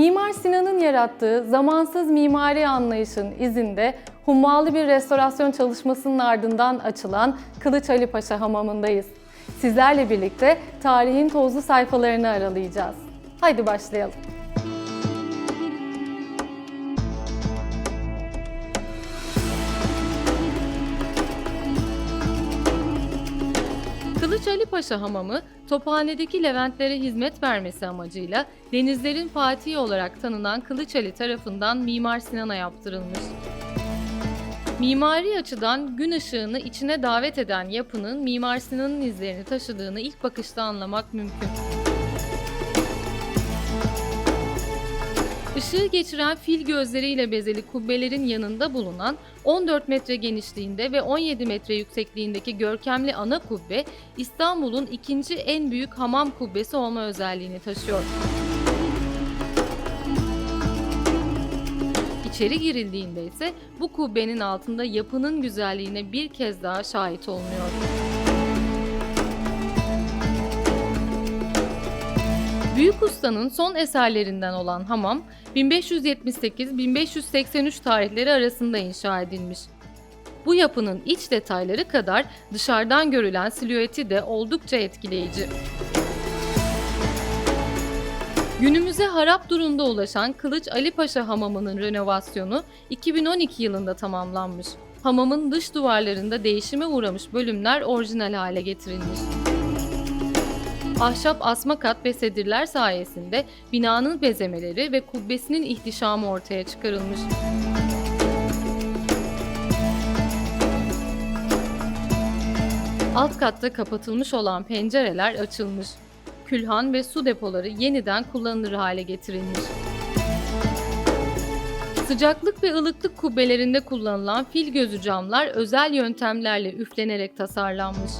Mimar Sinan'ın yarattığı zamansız mimari anlayışın izinde hummalı bir restorasyon çalışmasının ardından açılan Kılıç Ali Paşa Hamamı'ndayız. Sizlerle birlikte tarihin tozlu sayfalarını aralayacağız. Haydi başlayalım. Kılıç Ali Paşa Hamamı, Tophane'deki Leventlere hizmet vermesi amacıyla denizlerin fatihi olarak tanınan Kılıç Ali tarafından Mimar Sinan'a yaptırılmış. Mimari açıdan gün ışığını içine davet eden yapının Mimar Sinan'ın izlerini taşıdığını ilk bakışta anlamak mümkün. Işığı geçiren fil gözleriyle bezeli kubbelerin yanında bulunan 14 metre genişliğinde ve 17 metre yüksekliğindeki görkemli ana kubbe İstanbul'un ikinci en büyük hamam kubbesi olma özelliğini taşıyor. İçeri girildiğinde ise bu kubbenin altında yapının güzelliğine bir kez daha şahit olunuyor. Büyük Usta'nın son eserlerinden olan hamam 1578-1583 tarihleri arasında inşa edilmiş. Bu yapının iç detayları kadar dışarıdan görülen silüeti de oldukça etkileyici. Günümüze harap durumda ulaşan Kılıç Ali Paşa Hamamı'nın renovasyonu 2012 yılında tamamlanmış. Hamamın dış duvarlarında değişime uğramış bölümler orijinal hale getirilmiş. Ahşap asma kat ve sedirler sayesinde binanın bezemeleri ve kubbesinin ihtişamı ortaya çıkarılmış. Alt katta kapatılmış olan pencereler açılmış. Külhan ve su depoları yeniden kullanılır hale getirilmiş. Sıcaklık ve ılıklık kubbelerinde kullanılan fil gözü camlar özel yöntemlerle üflenerek tasarlanmış.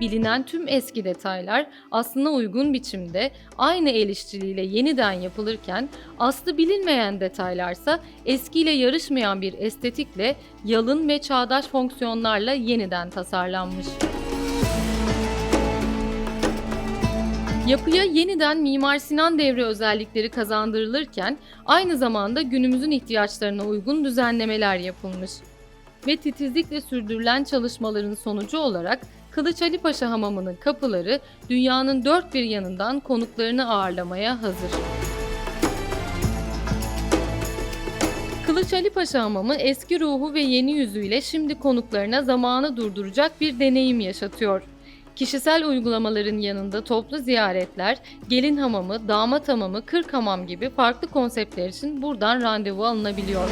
Bilinen tüm eski detaylar aslına uygun biçimde aynı el işçiliğiyle yeniden yapılırken aslı bilinmeyen detaylarsa eskiyle yarışmayan bir estetikle yalın ve çağdaş fonksiyonlarla yeniden tasarlanmış. Yapıya yeniden Mimar Sinan devri özellikleri kazandırılırken aynı zamanda günümüzün ihtiyaçlarına uygun düzenlemeler yapılmış. Ve titizlikle sürdürülen çalışmaların sonucu olarak Kılıç Ali Paşa Hamamı'nın kapıları dünyanın dört bir yanından konuklarını ağırlamaya hazır. Kılıç Ali Paşa Hamamı eski ruhu ve yeni yüzüyle şimdi konuklarına zamanı durduracak bir deneyim yaşatıyor. Kişisel uygulamaların yanında toplu ziyaretler, gelin hamamı, damat hamamı, kırk hamam gibi farklı konseptler için buradan randevu alınabiliyor.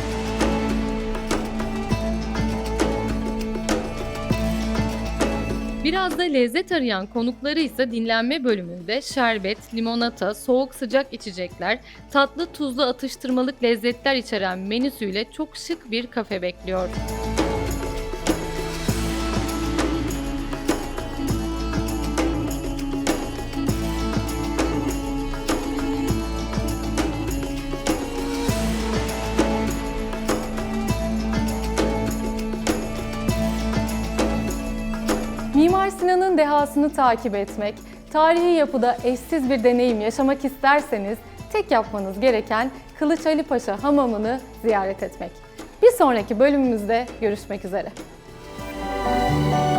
Biraz da lezzet arayan konukları ise dinlenme bölümünde şerbet, limonata, soğuk sıcak içecekler, tatlı tuzlu atıştırmalık lezzetler içeren menüsüyle çok şık bir kafe bekliyor. Mimar Sinan'ın dehasını takip etmek, tarihi yapıda eşsiz bir deneyim yaşamak isterseniz tek yapmanız gereken Kılıç Ali Paşa Hamamı'nı ziyaret etmek. Bir sonraki bölümümüzde görüşmek üzere. Müzik